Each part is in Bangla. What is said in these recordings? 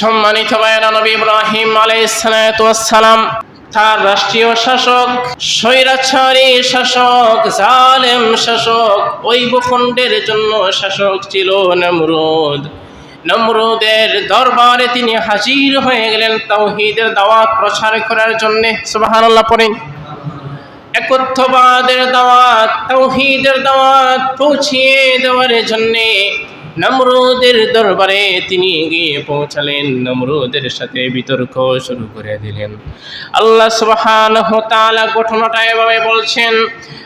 সম্মানিত ইব্রাহিম আলাইসালাম তার রাষ্ট্রীয় শাসক, স্বৈরাচারী শাসক, জালেম শাসক ওই ভূখণ্ডের জন্য শাসক ছিল নমরুদ। নমরুদের দরবারে তিনি হাজির হয়ে গেলেন তাওহিদের দাওয়াত প্রচার করার জন্য, সুবহানাল্লাহ পড়েন একত্ববাদের দাওয়াত, তাওহীদের দাওয়াত পৌঁছিয়ে দেওয়ার জন্যে নমরুদের দরবারে তিনি গিয়ে পৌঁছালেন। নমরুদের সাথে বিতর্ক শুরু করে দিলেন। আল্লাহ সুবহানাহু ওয়া তাআলা ঘটনাটা এভাবে বলছেন,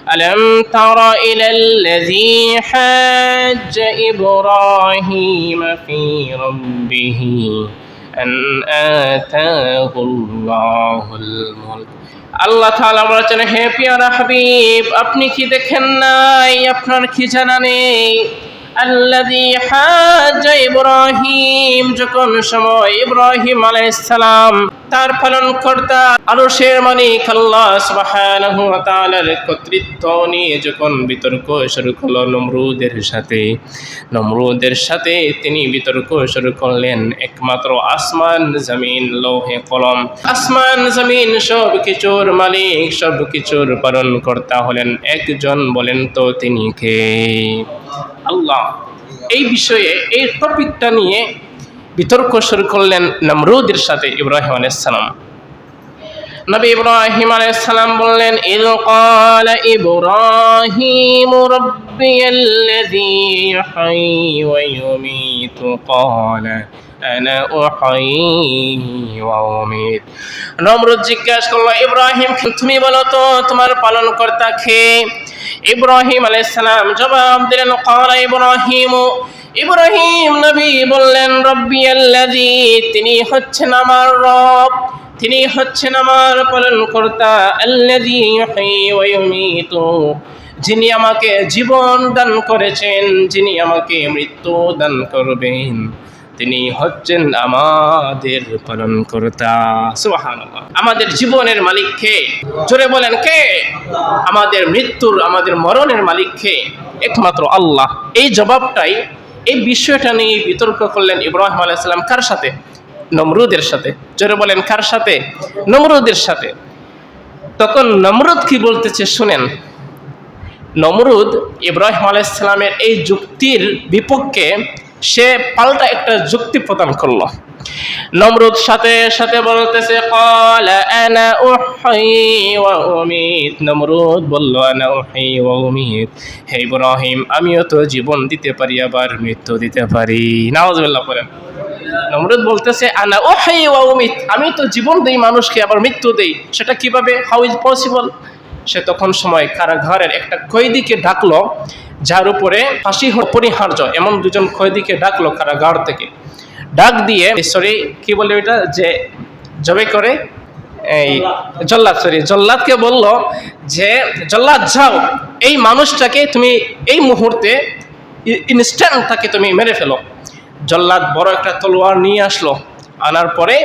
আলম তারা ইলাল্লাযী হাজ্জ ইব্রাহিম ফি রাব্বিহি আন আতাহুল্লাহুল মুলক। আল্লাহ তাআলা বলেছেন, হে পিয়ারা হাবিব, আপনি কি দেখেন নাই? আপনার কি জানা নেই? আল্লাযী হাজ ইব্রাহিম যখন সময় ইব্রাহিম আলাইহিস সালাম তার পালন কর্তা আরশের মালিক আল্লাহ সুবহানাহু ওয়া তাআলার কর্তৃত্ব নিয়ে যখন বিতর্ক শুরু করল নমরুদের সাথে নমরুদের সাথে তিনি বিতর্ক শুরু করলেন একমাত্র আসমান, জমিন, লৌহে কলম। আসমান, জমিন সব কিছুর মালিক সব কিছুর পালন কর্তা হলেন একজন বলেন তো তিনি কে? আল্লাহ। এই বিষয়ে, এই টপিকটা নিয়ে বিতর্ক শুরু করলেন নমরুদের সাথে ইব্রাহিম আলাইসালাম নবী ইব্রাহিম আলাইসালাম বললেন ইল قال ইব্রাহিম ربي الذي يحيي ويميت قال أنا أحيي وأميت নমরুদ জিজ্ঞাসা করলো ইব্রাহিম তুমি বলো তো তোমার পালন কর্তা খে ইব্রাহিম আলাইসালাম জবাব দিলেন কালা ইব্রাহিম ইব্রাহিম নবী বললেন, রব্বি আল্লাজি তিনি হচ্ছেন আমার রব, তিনি হচ্ছেন আমার পালন কর্তা আল্লাজি ইউমীতু, যিনি আমাকে জীবন দান করেছেন, যিনি আমাকে মৃত্যু দান করবেন, তিনি হচ্ছেন আমাদের পালন কর্তা আমাদের জীবনের মালিক কে জোরে বলেন কে? আমাদের মৃত্যুর, আমাদের মরণের মালিক কে একমাত্র আল্লাহ। এই জবাবটাই এই বিষয়টা নিয়ে বিতর্ক করলেন ইব্রাহিম আলাইসাল্লাম কার সাথে? নমরুদের সাথে। জোরে বলেন, কার সাথে? নমরুদের সাথে। তখন নমরুদ কি বলতেছে শুনেন। নমরুদ ইব্রাহিম আলাইসালামের এই যুক্তির বিপক্ষে সে পাল্টা একটা যুক্তি প্রদান করল। নমরুদ সাথে সাথে বলতেছে, কলা আনা উহাই ওয়া উমিত। নমরুদ বলল, আনা উহাই ওয়া উমিত। হে ইব্রাহিম, আমিও তো জীবন দিতে পারি, আবার মৃত্যু দিতে পারি। নাউজুবিল্লাহ করেন নমরুদ বলতেছে, আনা উহাই ওয়া উমিত। আমি তো জীবন দেই মানুষকে, আবার মৃত্যু দেই। সেটা কীভাবে? হাউ ইজ পসিবল সে তখন সময় কারাঘরের একটা কৈদিকে ডাকলো, যার উপরে ফাঁসি অপরিহার্য এমন দুজন কৈদিকে ডাকলো কারাগার থেকে। ডাক দিয়ে সরি কি বলে ওইটা? যে জবে করে, এই জল্লাদ সরি জল্লাদকে বলল যে, জল্লাদ, যাও। এই মানুষটাকে তুমি এই মুহূর্তে ইনস্ট্যান্ট তাকে তুমি মেরে ফেলো। জল্লাদ বড় একটা তলোয়ার নিয়ে আসলো। আনার পরে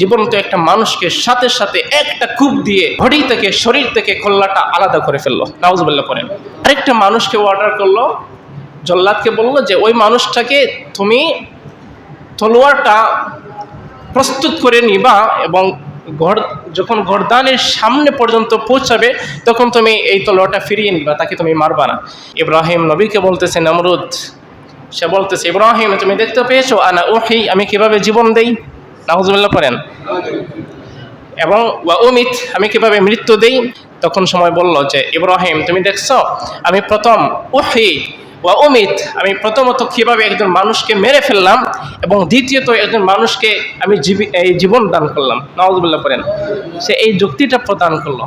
জীবন্ত একটা মানুষকে সাথে সাথে একটা কূপ দিয়ে ঘড়ি থেকে, শরীর থেকে কল্লাটা আলাদা করে ফেলল। নাউজুবিল্লাহ পরে আরেকটা মানুষকে অর্ডার করল। জল্লাদকে বলল যে, ওই মানুষটাকে তুমি তলোয়ারটা প্রস্তুত করে নিবা এবং ঘর যখন গরদানের সামনে পর্যন্ত পৌঁছাবে, তখন তুমি এই তলোয়ারটা ফিরিয়ে নিবা, তাকে তুমি মারবা না। ইব্রাহিম নবীকে বলতেছে, নমরুদ। সে বলতেছে, ইব্রাহিম, তুমি দেখতে পেয়েছ? আনা ওহি আমি কীভাবে জীবন দেই? নাহজুল্লাহ করেন এবং ওয়া উমিত, আমি কীভাবে মৃত্যু দেই? তখন সময় বলল যে, ইব্রাহিম, তুমি দেখছ? আমি প্রথম ওহি ওয়া উমিত, আমি প্রথমত কীভাবে একজন মানুষকে মেরে ফেললাম এবং দ্বিতীয়ত একজন মানুষকে আমি এই জীবন দান করলাম। নওয়াজবুল্লাহ করেন সে এই যুক্তিটা প্রদান করল।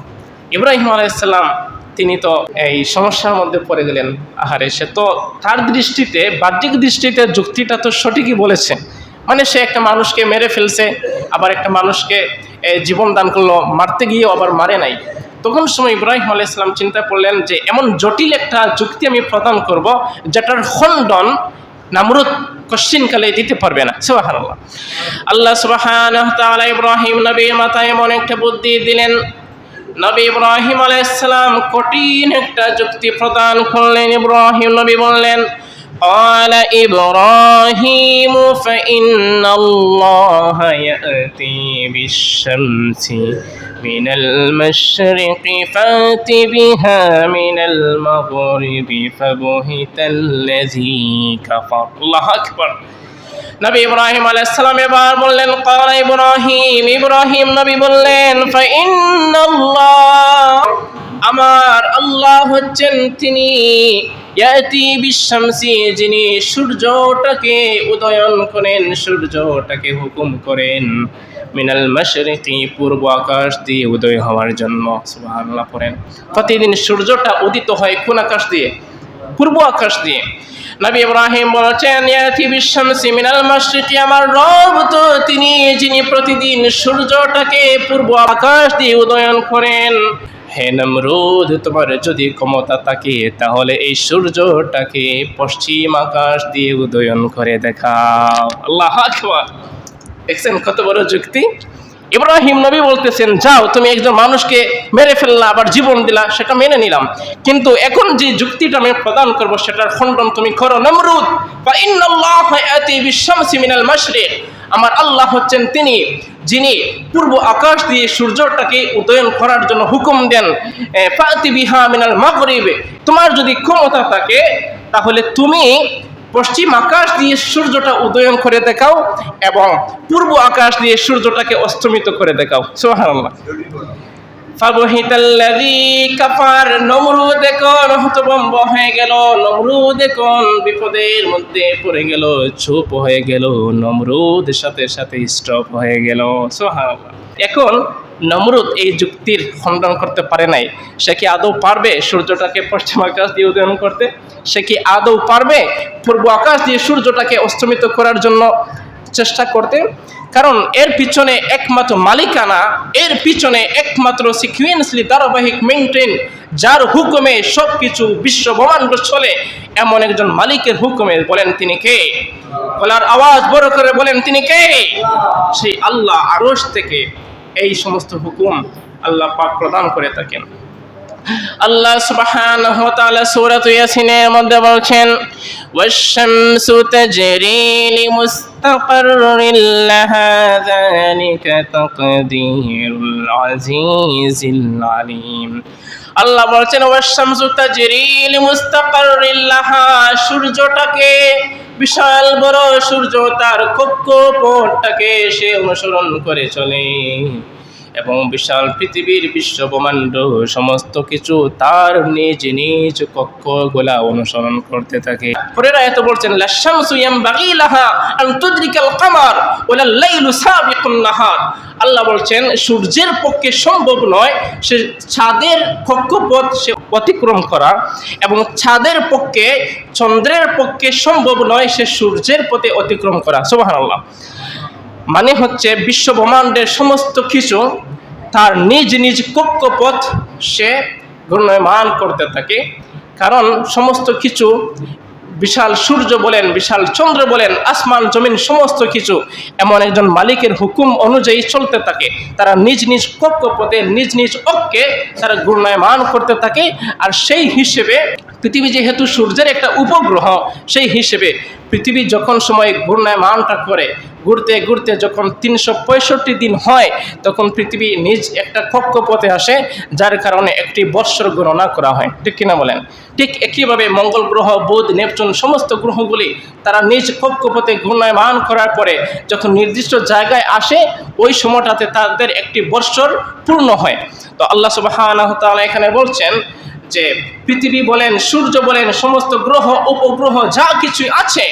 ইব্রাহিম আলাইসাল্লাম তিনি তো এই সমস্যার মধ্যে পড়ে গেলেন। আহারে, সে তো তার দৃষ্টিতে, বাহ্যিক দৃষ্টিতে যুক্তিটা তো সঠিকই বলেছে। মানে সে একটা মানুষকে মেরে ফেলছে, আবার একটা মানুষকে জীবন দান করল, মারতে গিয়ে আবার মারে নাই। তখন সময় ইব্রাহিম আলাইসালাম চিন্তা করলেন যে, এমন জটিল একটা যুক্তি আমি প্রদান করব যেটার খণ্ডন নামরুদ কশ্চিনকালে দিতে পারবে না। সুবাহান আল্লাহ সুবাহান ইব্রাহিম নবীর মাথায় এমন একটা বুদ্ধি দিলেন। নবী ইব্রাহিম আলাইসালাম কঠিন একটা যুক্তি প্রদান করলেন। ইব্রাহিম নবী বললেন قال إبراهيم فإن الله يأتي بالشمس من المشرق فات بها من المغرب فبهت الذي كفر الله أكبر নবী ইব্রাহিম আলাইসালাম এবার বললেন কালা ইব্রাহিম ইব্রাহিম নবী বললেন ফাইন্নাল্লাহ আমার আল্লাহ হচ্ছেন তিনি ইয়াতি বিশামসি, যিনি সূর্যটাকে উদয়ন করেন, সূর্যটাকে হুকুম করেন। মিনাল মাশরিকি, পূর্ব আকাশ দিয়ে উদয় হওয়ার জন্য। সুবহানাল্লাহ করেন প্রতিদিন সূর্যটা উদিত হয় কোন আকাশ দিয়ে? পূর্ব আকাশ দিয়ে। নবী ইব্রাহিম বলেছেন, ইয়াতি বিশামসি, মিনাল মাশরিকি আমার রব তো তিনি, যিনি প্রতিদিন সূর্যটাকে পূর্ব আকাশ দিয়ে উদয়ন করেন। হে নমরুদ, তোমার যদি ক্ষমতা থাকে, তাহলে এই সূর্যটাকে পশ্চিম আকাশ দিয়ে উদয়ন করে দেখাও। আল্লাহ দেখছেন কত বড় যুক্তি? ইব্রাহিম নবী বলতেছেন, যাও, তুমি একজন মানুষকে মেরে ফেললা, আবার জীবন দিলা, সেটা মেনে নিলাম। কিন্তু এখন যে যুক্তিটা আমি প্রদান করব, সেটার খণ্ডন তুমি করো, নমরুদ। বা ইন্নাল্লাহ ইয়াতি বিশামসি মিনাল মাশরিক। আমার আল্লাহ হচ্ছেন তিনি যিনি পূর্ব আকাশ দিয়ে সূর্যটাকে উদয়ন করার জন্য হুকুম দেন বিহা মিনাল তোমার যদি ক্ষমতা থাকে, তাহলে তুমি পশ্চিম আকাশ দিয়ে সূর্যটা উদয়ন করে দেখাও এবং পূর্ব আকাশ দিয়ে সূর্যটাকে অস্তমিত করে দেখাও। সুবহানাল্লাহ। হতভম্ব হয়ে গেল, নমরুদ এখন বিপদের মধ্যে পড়ে গেল, চুপ হয়ে গেল, নমরুদ সাথে সাথে স্টপ হয়ে গেল। এখন নমরুদ এই যুক্তির খণ্ডন করতে পারে নাই। সে কি আদৌ পারবে সূর্যটাকে পশ্চিম আকাশ দিয়ে উদয়ন করতে? সে কি আদৌ পারবে পূর্ব আকাশ দিয়ে সূর্যটাকে অস্তমিত করার জন্য চেষ্টা করতে? কারণ এর পিছনে একমাত্র মালিকানা, এর পিছনে একমাত্র সিকুয়েন্সলি ধারাবাহিক মেনটেন যার হুকুমে সব কিছু বিশ্ব ব্রহ্মাণ্ড চলে, এমন একজন মালিকের হুকুমে বলেন তিনি কে? বলার আওয়াজ বড় করে বলেন তিনি কে? সেই আল্লাহ আরশ থেকে এই সমস্ত হুকুম আল্লাহ পাক প্রদান করে থাকেন। আল্লাহ সুবহান ওয়া তাআলা সূরা ইয়াসিনের মধ্যে বলছেন, ওয়াশ-শামসু তাজরি লিমুস্তাকাররিল লাহা যালিকা তাকদীরুল আজিজিল আলিম। আল্লাহ বলছেন, ওয়াশ-শামসু তাজরি লিমুস্তাকাররিল লাহা সূর্যটাকে বিশাল বড় সূর্য, তার কক্ষপথটাকে সে অনুসরণ করে চলে। এবং বিশাল পৃথিবীর বিশ্বব্রহ্মাণ্ড, সমস্ত কিছু তার নিজ নিজ কক্ষ গোলা অনুসরণ করতে থাকে। পরের আয়াত বলছেন লাহা আন আল্লাহ বলছেন, সূর্যের পক্ষে সম্ভব নয় সে ছাদের কক্ষপথ সে অতিক্রম করা এবং ছাদের পক্ষে, চন্দ্রের পক্ষে সম্ভব নয় সে সূর্যের পথে অতিক্রম করা। সুবহানাল্লাহ। মানে হচ্ছে বিশ্ব ব্রহ্মাণ্ডের সমস্ত কিছু তার নিজ নিজ কক্ষপথ সে ঘূর্ণয়মান করতে থাকে। কারণ সমস্ত কিছু বিশাল সূর্য বলেন, বিশাল চন্দ্র বলেন, আসমান, জমিন, সমস্ত কিছু এমন একজন মালিকের হুকুম অনুযায়ী চলতে থাকে। তারা নিজ নিজ কক্ষপথে, নিজ নিজ অক্ষে তারা ঘূর্ণায়মান করতে থাকে। আর সেই হিসেবে পৃথিবী যেহেতু সূর্যের একটা উপগ্রহ, সেই হিসেবে পৃথিবী যখন সময় ঘূর্ণায়মানটা করে ঘুরতে ঘুরতে যখন তিনশো পঁয়ষট্টি দিন হয়, তখন পৃথিবী নিজ একটা কক্ষপথে আসে, যার কারণে একটি বৎসর গণনা করা হয়। ঠিক কিনা বলেন? ঠিক একইভাবে মঙ্গল গ্রহ, বুধ, নেপচুন সমস্ত গ্রহগুলি তারা নিজ কক্ষপথে ঘূর্ণায়মান করার পরে যখন নির্দিষ্ট জায়গায় আসে, ওই সময়টাতে তাদের একটি বৎসর পূর্ণ হয়। তো আল্লাহ সুবাহ এখানে বলছেন যে, পৃথিবী বলেন, সূর্য বলেন, সমস্ত গ্রহ, উপগ্রহ যা কিছু আছে,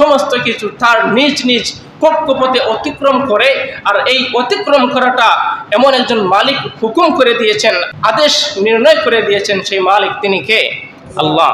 সমস্ত কিছু তার নিজ নিজ কক্ষপথে অতিক্রম করে, আর এই অতিক্রম করাটা এমন একজন মালিক হুকুম করে দিয়েছেন, আদেশ নির্ণয় করে দিয়েছেন সেই মালিক তিনি কে? আল্লাহ।